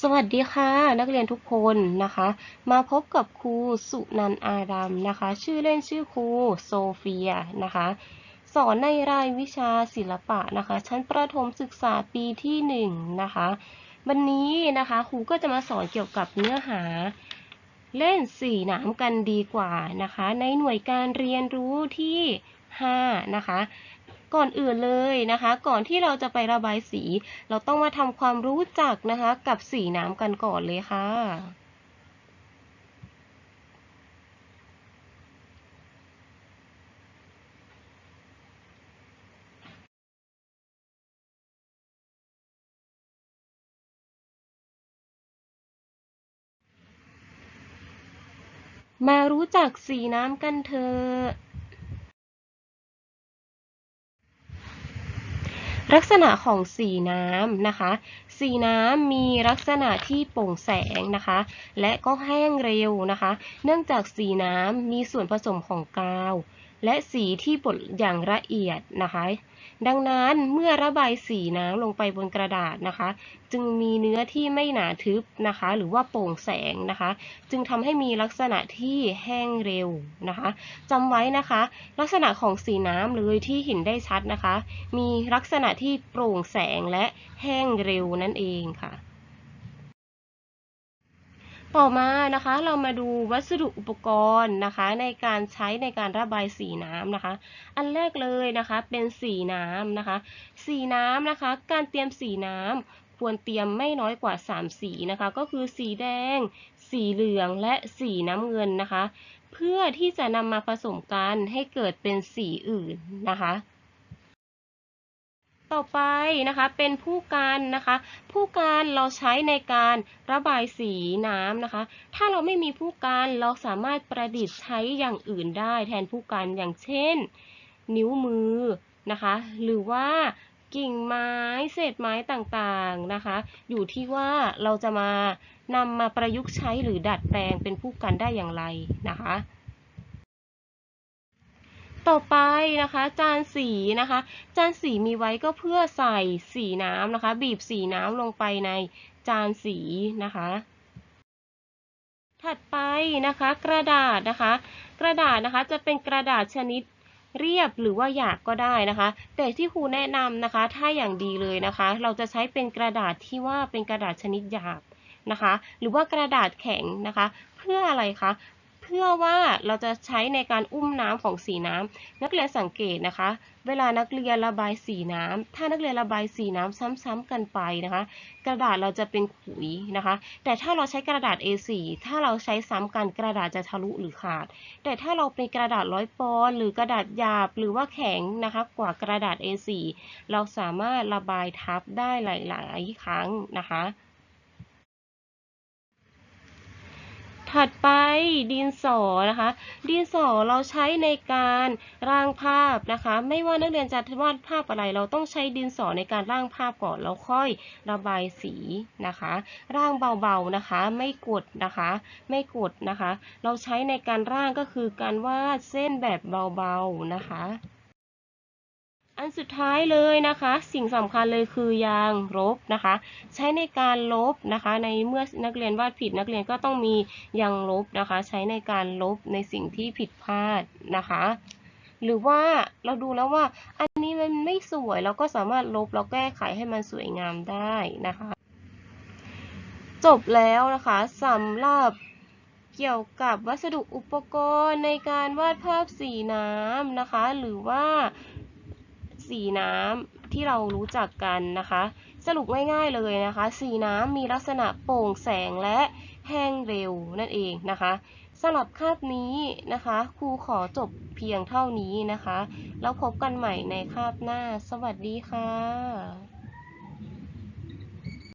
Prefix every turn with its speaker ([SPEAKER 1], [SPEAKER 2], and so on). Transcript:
[SPEAKER 1] สวัสดีค่ะนักเรียนทุกคนนะคะ มาพบกับครูสุนันอารัมนะคะ ชื่อเล่นชื่อครูโซเฟียนะคะ สอนในรายวิชาศิลปะนะคะ ชั้นประถมศึกษาปีที่หนึ่งนะคะ วันนี้นะคะครูก็จะมาสอนเกี่ยวกับเนื้อหาเล่นสีหนามกันดีกว่านะคะ ในหน่วยการเรียนรู้ที่ 5 นะคะ ก่อนอื่นเลยนะคะ ก่อนที่เราจะไประบายสี เราต้องมาทำความรู้จักนะคะกับสีน้ำกันก่อนเลยค่ะมารู้จักสีน้ำกันเถอะ ลักษณะของสีน้ำนะคะ สีน้ำมีลักษณะที่โปร่งแสงนะคะ และก็แห้งเร็วนะคะ เนื่องจากสีน้ำมีส่วนผสมของกาว และสีที่บดอย่างละเอียดนะคะ ดังนั้นเมื่อระบายสีน้ำลงไปบนกระดาษนะคะ จึงมีเนื้อที่ไม่หนาทึบนะคะ หรือว่าโปร่งแสงนะคะ จึงทำให้มีลักษณะที่แห้งเร็วนะคะจำไว้นะคะ ลักษณะของสีน้ำเลยที่เห็นได้ชัดนะคะ มีลักษณะที่โปร่งแสงและแห้งเร็วนั่นเองค่ะ ต่อมานะคะเรามาดูวัสดุอุปกรณ์นะคะ ในการใช้ในการระบายสีน้ำนะคะ อันแรกเลยนะคะเป็นสีน้ำนะคะ สีน้ำนะคะ การเตรียมสีน้ำควรเตรียมไม่น้อยกว่า 3 สีนะคะ ก็คือสีแดง สีเหลืองและสีน้ำเงินนะคะ เพื่อที่จะนำมาผสมกันให้เกิดเป็นสีอื่นนะคะ ต่อไปนะคะเป็นผู้กันนะคะ ผู้กันเราใช้ในการระบายสีน้ำนะคะ ถ้าเราไม่มีผู้กันเราสามารถประดิษฐ์ใช้อย่างอื่นได้แทนผู้กันอย่างเช่น นิ้วมือนะคะ หรือว่ากิ่งไม้เศษไม้ต่างๆนะคะ อยู่ที่ว่าเราจะมานำมาประยุกต์ใช้หรือดัดแปลงเป็นผู้กันได้อย่างไรนะคะ ต่อไปนะคะจานสีนะคะ จานสีมีไว้ก็เพื่อใส่สีน้ำนะคะ บีบสีน้ำลงไปในจานสีนะคะ ถัดไปนะคะกระดาษนะคะ กระดาษนะคะจะเป็นกระดาษชนิดเรียบหรือว่าหยาบก็ได้นะคะ แต่ที่ครูแนะนำนะคะ ถ้าอย่างดีเลยนะคะ เราจะใช้เป็นกระดาษที่ว่าเป็นกระดาษชนิดหยาบนะคะ หรือว่ากระดาษแข็งนะคะ เพื่ออะไรคะ พื่อว่าเราจะใช้ในการอุ้มน้ำของสีน้ำนักเรียนสังเกตนะคะ เวลานักเรียนระบายสีน้ำถ้านักเรียนระบายสีน้ำซ้ำๆกันไปนะคะ กระดาษเราจะเป็นขุยนะคะ แต่ถ้าเราใช้กระดาษ A4 ถ้าเราใช้ซ้ำกันกระดาษจะทะลุหรือขาด แต่ถ้าเราเป็นกระดาษร้อยปอนหรือกระดาษหยาบหรือว่าแข็งนะคะกว่ากระดาษ A4 เราสามารถระบายทับได้หลาย ๆ ครั้งนะคะ ถัดไปดินสอนะคะ ดินสอเราใช้ในการร่างภาพนะคะ ไม่ว่านักเรียนจะวาดภาพอะไร เราต้องใช้ดินสอในการร่างภาพก่อนแล้วค่อยระบายสีนะคะ ร่างเบาๆนะคะ ไม่กดนะคะ ไม่กดนะคะ เราใช้ในการร่างก็คือการวาดเส้นแบบเบาๆนะคะ อันสุดท้ายเลยนะคะ สิ่งสำคัญเลยคือยางลบนะคะ ใช้ในการลบนะคะ ในเมื่อนักเรียนวาดผิดนักเรียนก็ต้องมียางลบนะคะ ใช้ในการลบในสิ่งที่ผิดพลาดนะคะ หรือว่าเราดูแล้วว่าอันนี้มันไม่สวยเราก็สามารถลบแล้วแก้ไขให้มันสวยงามได้นะคะ จบแล้วนะคะสำหรับเกี่ยวกับวัสดุอุปกรณ์ในการวาดภาพสีน้ำนะคะ หรือว่า สีน้ำที่เรารู้จักกันนะคะ สรุปง่ายๆเลยนะคะ สีน้ำมีลักษณะโปร่งแสงและแห้งเร็วนั่นเองนะคะสำหรับคาบนี้นะคะครูขอจบเพียงเท่านี้นะคะ แล้วพบกันใหม่ในคาบหน้า สวัสดีค่ะ